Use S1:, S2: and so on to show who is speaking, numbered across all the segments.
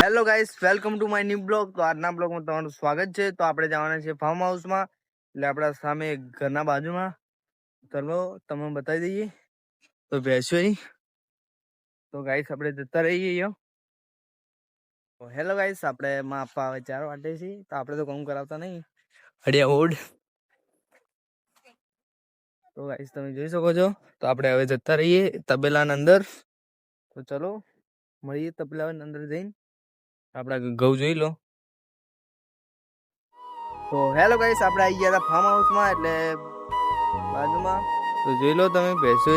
S1: hello guys welcome to my new blog તો આજના બ્લોગમાં તમારું સ્વાગત છે તો આપણે જવાના છે ફાર્મ હાઉસમાં એટલે આપણા સામે ઘરના બાજુમાં ચલો તમને બતાવી દઈએ તો ભેંસોની તો ગાઈસ આપણે જતા રહીએ યો હેલો ગાઈસ આપણે માં આપવા આવે ચાર વાટે છે તો આપણે તો કામ કરાવતા નહીં અડિયા ઓડ તો ગાઈસ તમે જોઈ શકો છો તો આપણે હવે જતા રહીએ તબેલાના અંદર તો ચલો મળીએ તપલાવાની અંદર જઈને આપણા ઘઉં જોઈ લો તો હેલો ગાઈસ આપણે આવી ગયા હતા ફાર્મ હાઉસમાં એટલે બાજુમાં તો જોઈ લો તમે ભેંસો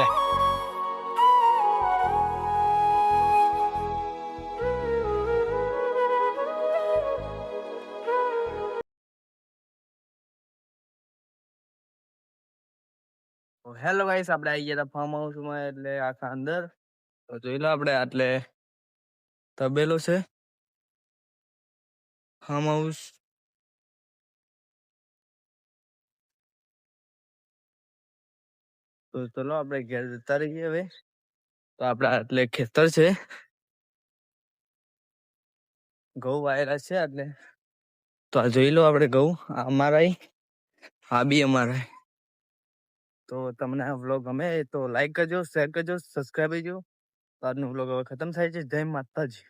S1: ઓ હેલો ગાઈસ આપણે આઈએ તો ફાર્મ હાઉસ માં એટલે આખા અંદર તો જોઈ લો આપણે એટલે તબેલા છે ફાર્મ હાઉસ તો ચલો આપણે ઘેર જતા રહીએ હવે તો આપણા એટલે ખેતર છે ઘઉં વાયરા છે એટલે તો આ જોઈ લો આપણે ઘઉં અમારા હા બી અમારા તો તમને આ વ્લોગ ગમે તો લાઈક કરજો શેર કરજો સબસ્ક્રાઈબ કરજો આજનો વ્લોગ હવે ખતમ થાય છે જય માતાજી